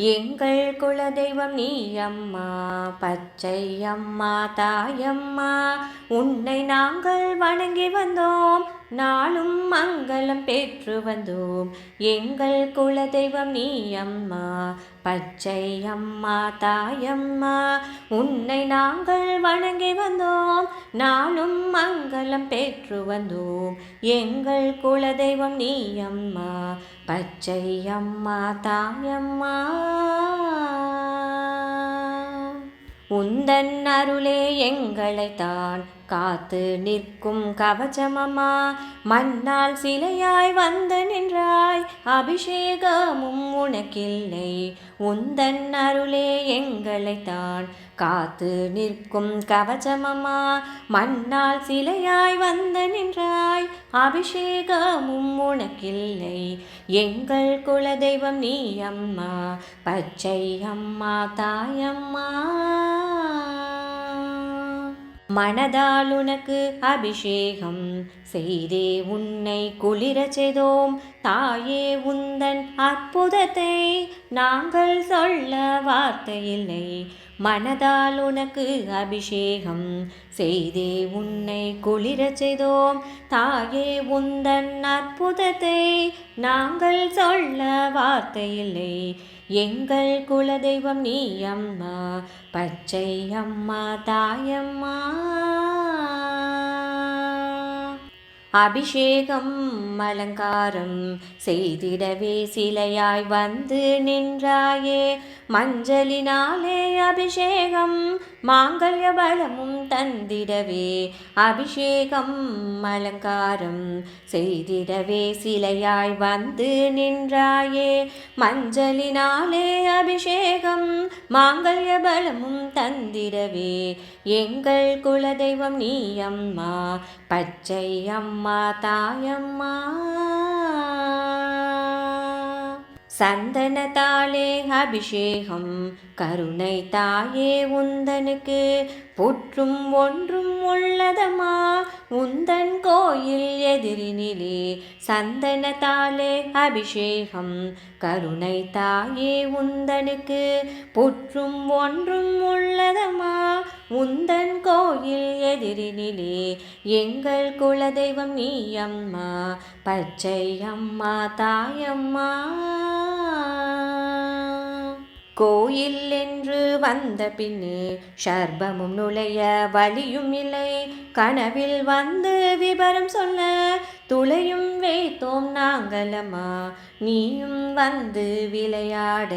எங்கள் குலதெய்வம் நீ அம்மா பச்சை அம்மா தாயம்மா உன்னை நாங்கள் வணங்கி வந்தோம். நாளும் மங்களம் பெற்று வந்தோம். எங்கள் குலதெய்வம் நீ அம்மா பச்சை அம்மா தாயம்மா உன்னை நாங்கள் வணங்கி வந்தோம். நாளும் மங்களம் பெற்று வந்தோம். எங்கள் குலதெய்வம் நீ அம்மா பச்சை அம்மா தாயம்மா உந்தன் அருளே எங்களைத்தான் காத்து நிற்கும் கவச்சமம்மா மண்ணால் சிலையாய் வந்து நின்றாய். அபிஷேகமும் உனக்கில்லை. உந்தன் அருளே எங்களைத்தான். காத்து நிற்கும் கவச்சமம்மா மண்ணால் சிலையாய் வந்து நின்றாய். அபிஷேகமும் உனக்கில்லை. எங்கள் குலதெய்வம் நீ அம்மா. பச்சை அம்மா தாயம்மா. மனதால் உனக்கு அபிஷேகம் செய்தே உன்னை குளிரச் செய்தோம். தாயே உந்தன் அற்புதத்தை நாங்கள் சொல்ல வார்த்தையில்லை. மனதால் உனக்கு அபிஷேகம் செய்தே உன்னை குளிரச் செய்தோம். தாயே உந்தன் அற்புதத்தை நாங்கள் சொல்ல வார்த்தையில்லை. எங்கள் குலதெய்வம் நீ அம்மா. பச்சை அம்மா தாயம்மா. அபிஷேகம் அலங்காரம் செய்திடவே சிலையாய் வந்து நின்றாயே. மஞ்சளினாலே அபிஷேகம் மாங்கல்ய பலமும் தந்திடவே. அபிஷேகம் அலங்காரம் செய்திடவே சிலையாய் வந்து நின்றாயே. மஞ்சளினாலே அபிஷேகம் மாங்கல்ய பலமும் தந்திடவே. எங்கள் குலதெய்வம் நீ அம்மா பச்சை அம்மா அம்மா தாயம்மா சந்தனத்தாலே அபிஷேகம் கருணை தாயே உந்தனுக்கு. புற்றும் ஒன்றும் உள்ளதமா? உந்தன் கோயில் எதிரினிலே சந்தனத்தாலே அபிஷேகம். கருணை தாயே உந்தனுக்கு புற்றும் ஒன்றும் உள்ளதமா? உந்தன் கோயில் எதிரினிலே எங்கள் குலதெய்வம் நீ அம்மா பச்சை அம்மா தாயம்மா. கோயில் என்று வந்த பின்னே சர்பமும் நுழைய வழியும் இல்லை. கனவில் வந்து விபரம் சொல்ல துளையும் வைத்தோம் நாங்களம்மா நீயும் வந்து விளையாட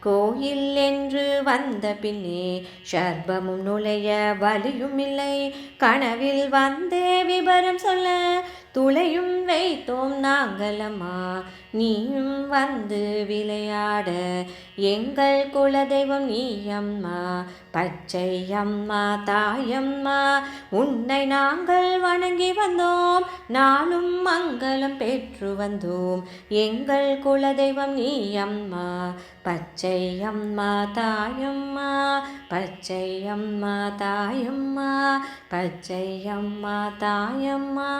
கோயில் என்று வந்த பின்னே சர்பமும் நுழைய வழியும் இல்லை. கனவில் வந்து விபரம் சொல்ல துளையும் வைத்தோம் நாங்களம்மா நீயும் வந்து விளையாட. எங்கள் குலதெய்வம் நீயம்மா. பச்சையம்மா பச்சை அம்மா தாயம்மா உன்னை நாங்கள் வணங்கி வந்தோம். நாளும் மங்களம் பெற்று வந்தோம். எங்கள் குலதெய்வம் நீயம்மா. பச்சையம்மா பச்சை அம்மா தாயம்மா. பச்சை அம்மா தாயம்மா. பச்சை அம்மா தாயம்மா